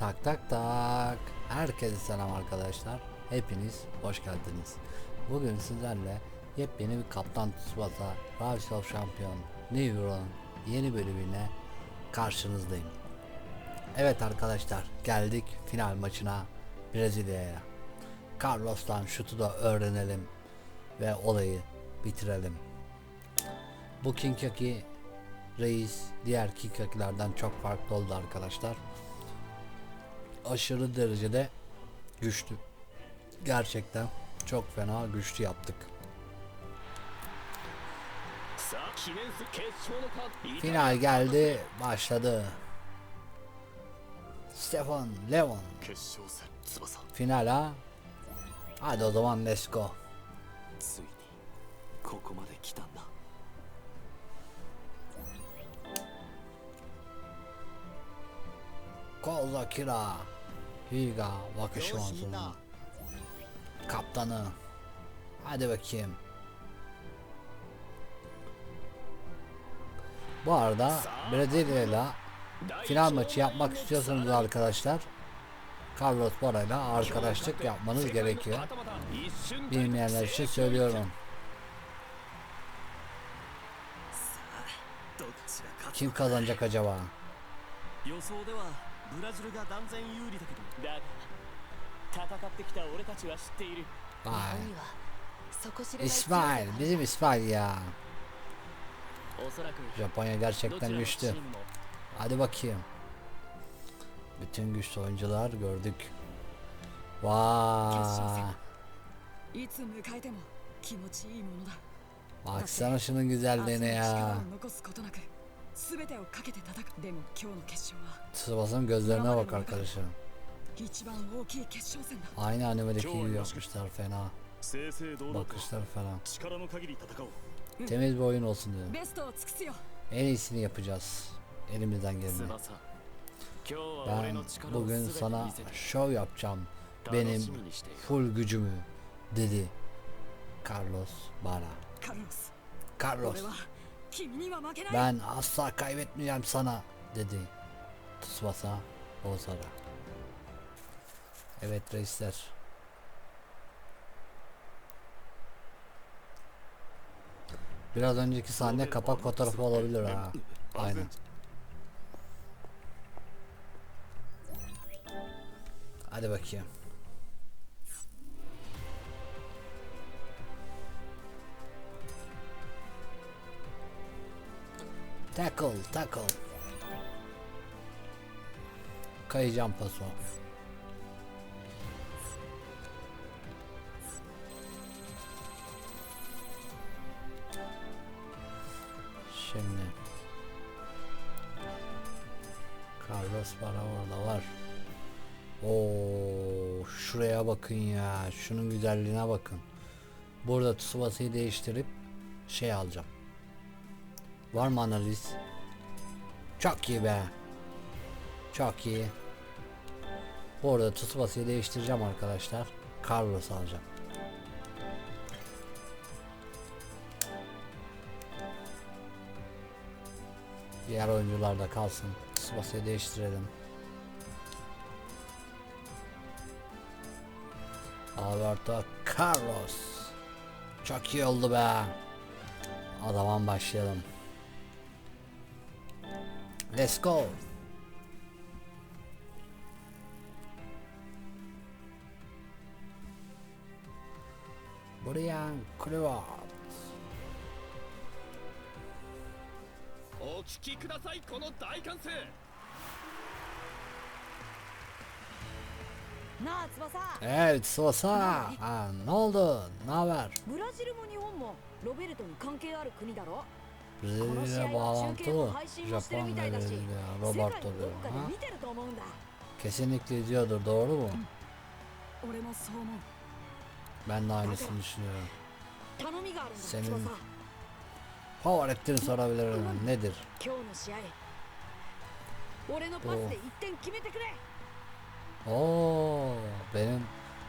Tak tak tak. Herkese selam arkadaşlar. Hepiniz hoş geldiniz. Bugün sizlerle yepyeni bir Kaptan Tsubasa Rise of Champion New World'un yeni bölümüne karşınızdayım. Evet arkadaşlar geldik final maçına Brezilya'ya. Carlos'tan şutu da öğrenelim ve olayı bitirelim. Bu Kinkaki Reis diğer Kinkakilerden çok farklı oldu arkadaşlar aşırı derecede güçlü. Gerçekten çok fena güçlü yaptık. Final geldi, başladı. Stefan Levon. Final ha? Hadi o zaman let's go. Koza Kira. Higa Wakashimazu'nun kaptanı. Hadi bakayım. Bu arada Brezilya'yla final maçı yapmak istiyorsanız arkadaşlar Carlos Bora ile arkadaşlık yapmanız gerekiyor. Bilmeyenler için söylüyorum. Kim kazanacak acaba? 予想ではブラジルが断然有利だけどだが戦ってきた俺たちは知っている Vay. には底知れない İsmail, bizim İsmail ya. おそらく Japonya どち gerçekten らのチ güçlü. ームも Hadi bakayım. Bütün güçlü oyuncular gördük. Vay. いつ迎えても気持ちいいものだ Baksana şunun güzelliğine 明日の力 ya. Tsubasa'nın gözlerine bak arkadaşlar. Aynı animedeki gibi yapmışlar fena. Bakışlar falan. Temiz bir oyun olsun dedim. En iyisini yapacağız. Elimizden geleni. Ben bugün sana şov yapacağım. Benim full gücümü dedi. Carlos bana. Carlos. Carlos. Ben asla kaybetmeyeceğim sana dedi Tsubasa Ozara. Evet reisler. Biraz önceki sahne kapak fotoğrafı olabilir ha. Aynen. Hadi bakayım. Tackle, tackle. Kayacağım paso. Şimdi. Carlos para orada var. Oo, şuraya bakın ya. Şunun güzelliğine bakın. Burada Tsubasa'yı değiştirip şey alacağım. Var mı analiz? Çok iyi be. Çok iyi. Bu arada Tsubasa'yı değiştireceğim arkadaşlar. Carlos alacağım. Diğer oyuncular da kalsın. Tsubasa'yı değiştirelim. Alberto Carlos. Çok iyi oldu be. O başlayalım. レッツゴーブリアン・クルワーズお聞きくださいこの大歓声。なあ翼。えー、翼。あ,あ、ノールド・ナワル。ブラジルも日本もロベルトに関係ある国だろ？Brezilya'ya bağlantılı Japon ve Brezilya. Roberto diyor. Ha? Kesinlikle diyordur doğru mu? Ben de aynısını düşünüyorum. Senin favoritlerini sorabilirim. Nedir? Bu. Oh. Oo, benim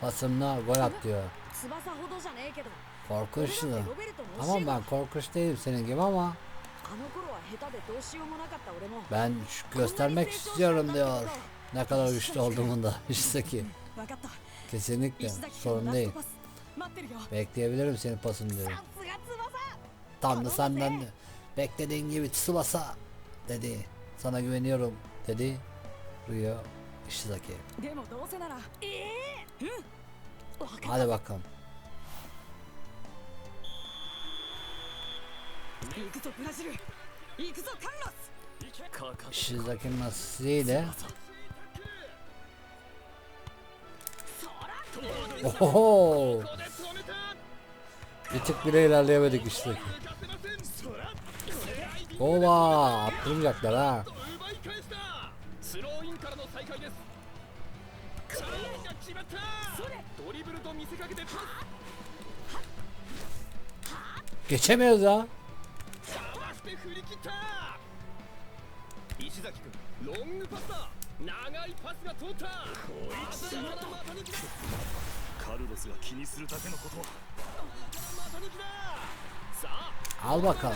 pasımla gol at diyor. Korkunçtu. Tamam ben korkunç değilim senin gibi ama ben göstermek istiyorum diyor. Ne kadar güçlü olduğumu da işte ki. Kesinlikle sorun değil. Bekleyebilirim senin pasını diyorum. Tam da senden beklediğin gibi Tsubasa dedi. Sana güveniyorum dedi. Rüya Ishizaki. Hadi bakalım. Shizaki masasıyla Oho! Bir tık bile ilerleyemedik işte. Ola! Attırmayacaklar ha. Geçemiyoruz ha. かわして振り切った石崎君ロングパスだ長いパスが通ったこいつまた股抜きだカルロスが気にするだけのことは股抜きださあ Al bakalım.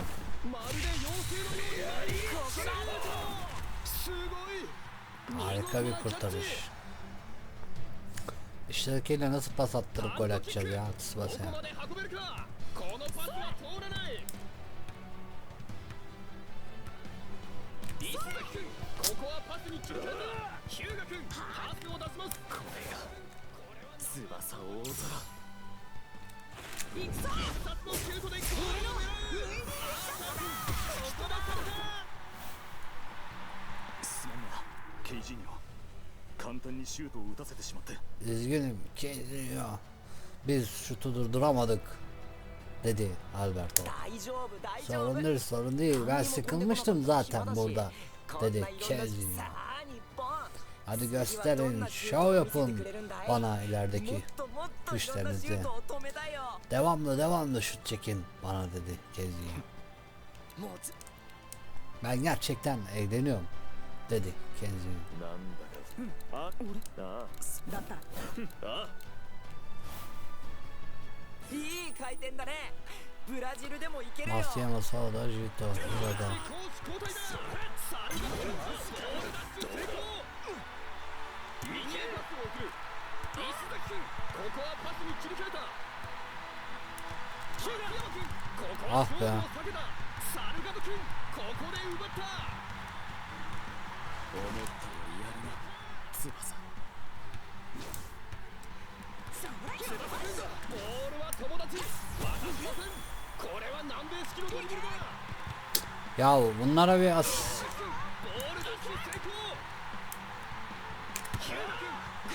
まるで妖精のようにここだすごい Harika bir kurtarış. Ishizaki'yle nasıl pas attırıp gol atacağız ya こ Tsubasa'ya. こまで運べるかこのパスは通らない石崎君ここはパスに切り替えた日向君パスを出しますこれが翼大空行くぞ必殺のシュートでゴールを狙う飛ばされたすまんなケイジーニョ簡単にシュートを打たせてしまって Üzgünüm Kenzo. Biz şutu durduramadık dedi Alberto. Sorundur sorun değil ben sıkılmıştım zaten burada dedi Kezio. Hadi gösterin, şov yapın bana ilerideki güçlerinizi. Devamlı devamlı şut çekin bana dedi Kezio. Ben gerçekten eğleniyorum dedi Kezio. 回転だね。ブラジルでもいけるよ。マのサウダージュとブラダあっここで奪った思ったよ。りやるな翼 Yahu bunlara bir as.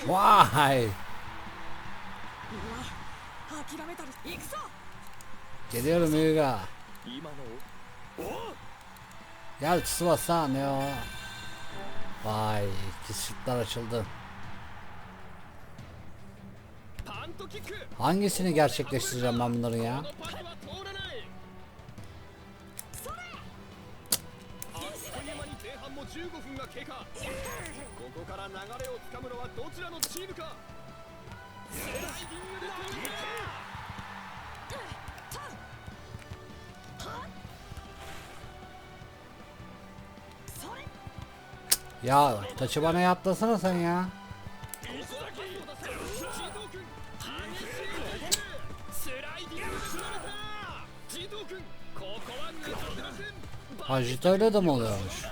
Vay. Geliyorum Yuga. Gel Tsubasa ne o? Vay, kısıtlar açıldı. Hangisini gerçekleştireceğim ben bunların ya? Ya Tachibana yaptasana sen ya. Ha Jita'yla da mı oluyormuş?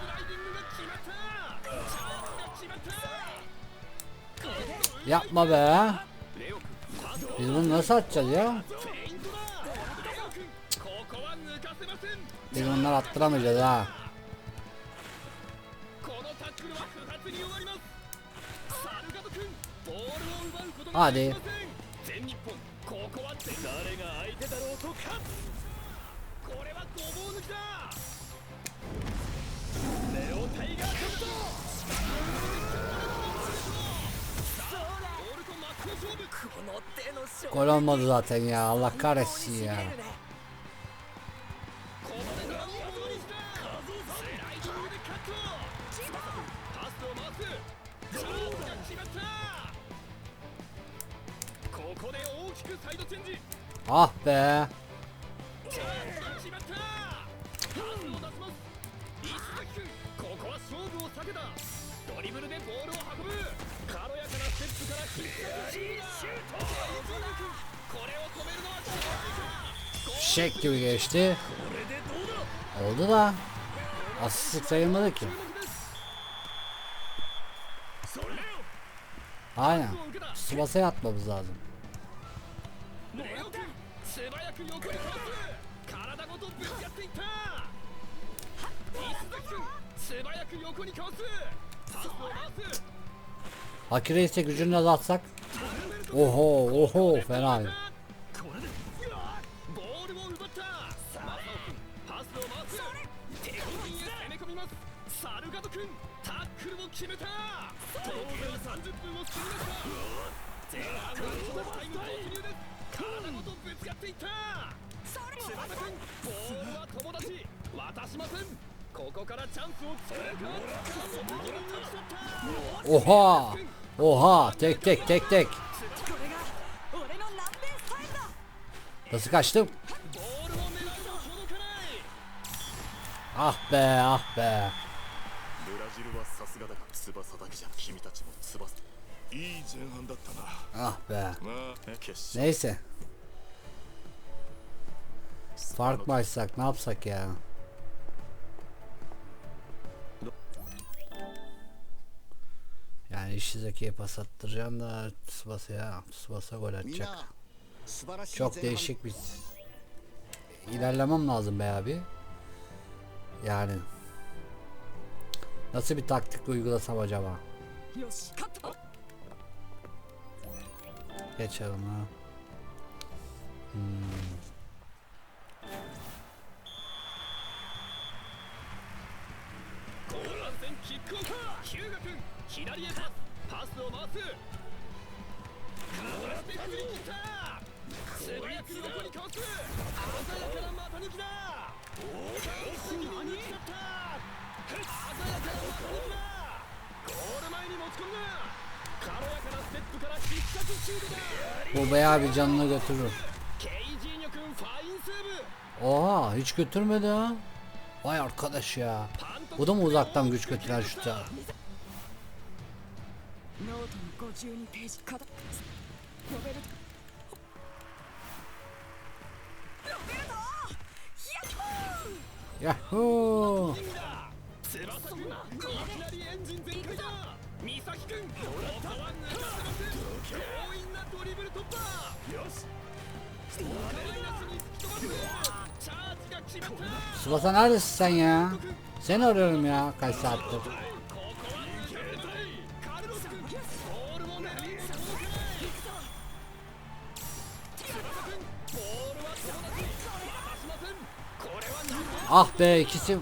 Yapma be. Biz bunu nasıl atacağız ya? Biz onları attıramayacağız ha. Hadi. これはまずだてにゃあらかれしや。あっべー。eşek gibi geçti. Oldu da asistlik sayılmadı ki. Aynen. Subasa'ya atmamız lazım. Hakire ise gücünü azaltsak Oho oho fena サルガド君タックルを決めた。当然30分を過ぎました前半のハのフタイム突入で体ごとぶつかっていった。柴田君ボールは友達渡しません。ここからチャンスを通過おは。おは。テクテクテクテク。難しい。Ah be, ah be. Ah be. Neyse. Fark mı açsak ne yapsak ya? Yani Ishizaki'ye pas attıracağım da Tsubasa'ya Tsubasa gol atacak. Çok değişik bir ilerlemem lazım be abi. Yani nasıl bir taktik uygulasam acaba? よし勝った Geçelim ha. Hmm. Bu bayağı bir canını götürür. Oha hiç götürmedi ha. Vay arkadaş ya. Bu da mı uzaktan güç götüren şut ya? Yahoo! 美咲くんここは抜かせません強引なドリブル突破よしマイナスに突き飛ばすチャージが決まった Tsubasa neredesin sen ya? Seni arıyorum ya kaç saattir. ここは抜けないカルロス君ボールを狙いに届かない翼くんボールは友達渡しませんこれは何 Ah be ikisi. 連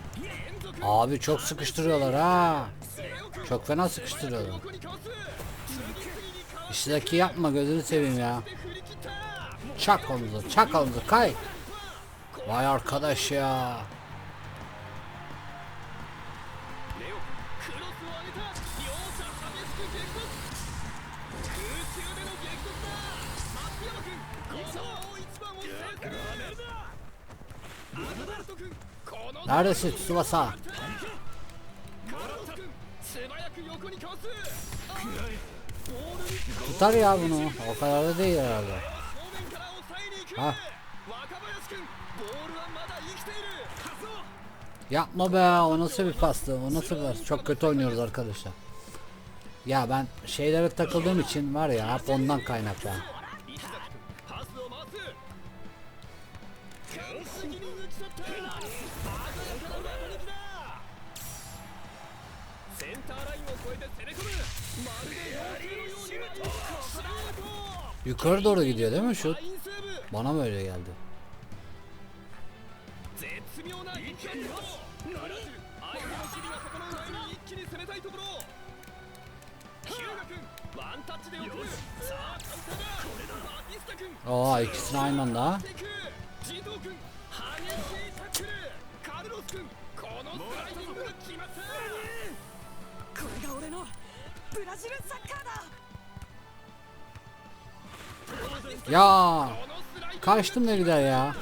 続 Abi çok sıkıştırıyorlar ha. Çok fena sıkıştırıyorlar. İşteki yapma gözünü seveyim ya. Çak omuzu, çak omuzu, kay. Vay arkadaş ya. Neredesin Tsubasa? Tutar ya bunu. O kadar da değil herhalde. Ha. Yapma be o nasıl bir pastı o nasıl bir pastı çok kötü oynuyoruz arkadaşlar. Ya ben şeylere takıldığım için var ya hep ondan kaynaklı. センターラインを越えて攻め込むまるで妖精のように舞い Yukarı doğru gidiyor değil mi şut? Bana mı öyle geldi? Aa ikisini aynı anda. これが俺のブラジルサッカーだ。やー返してみるだよ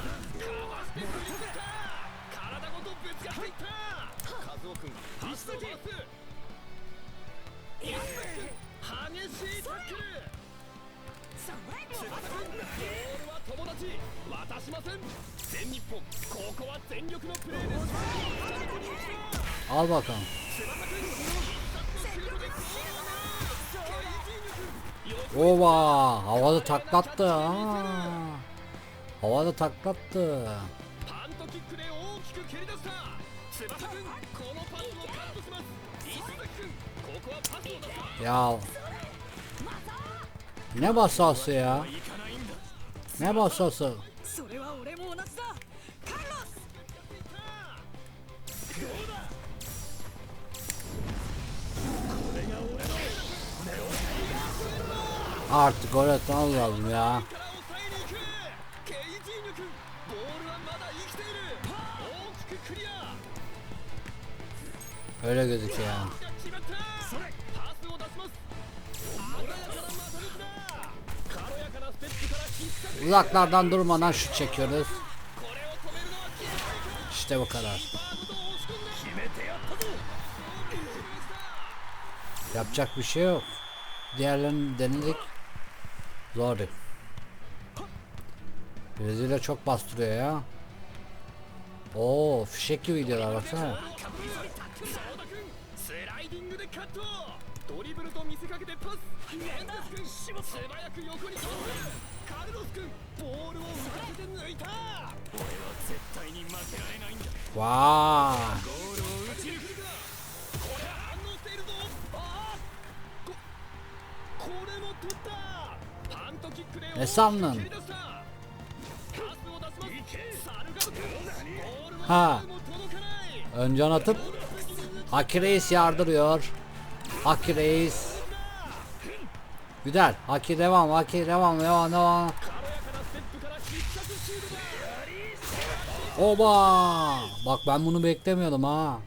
アルバ君 Ova havada taklattı. Aa. Havada taklattı. Ya. Ne basası ya? Ne basası? Artık gol atmam lazım ya. Öyle gözüküyor yani. Uzaklardan durmadan şut çekiyoruz. İşte bu kadar. Yapacak bir şey yok. Diğerlerini denedik. Zordi. Brezilya çok bastırıyor ya. Oo, fişek gibi gidiyorlar baksana. Vaa. Wow. Ne sandın? Ha. Öncön atıp Haki Reis yardırıyor. Haki Reis. Güzel. Haki devam. Haki devam. Devam devam. Oba! Bak ben bunu beklemiyordum ha.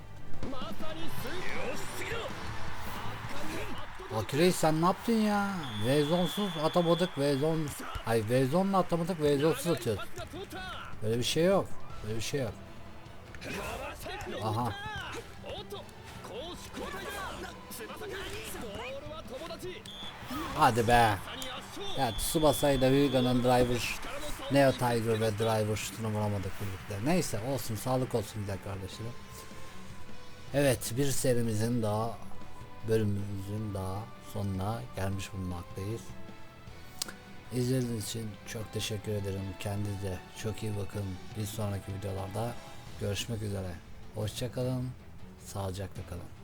Atürey sen ne yaptın ya? Vezonsuz atamadık Vezon... Ay Vezon'la atamadık Vezonsuz atıyoruz. Böyle bir şey yok. Böyle bir şey yok. Aha. Hadi be. Ya Tsubasa'yı da Viga'nın Driver Neo Tiger ve Driver şutunu vuramadık birlikte. Neyse olsun sağlık olsun güzel kardeşlerim. Evet bir serimizin daha bölümümüzün daha sonuna gelmiş bulunmaktayız. İzlediğiniz için çok teşekkür ederim. Kendinize çok iyi bakın. Bir sonraki videolarda görüşmek üzere. Hoşçakalın. Sağlıcakla kalın.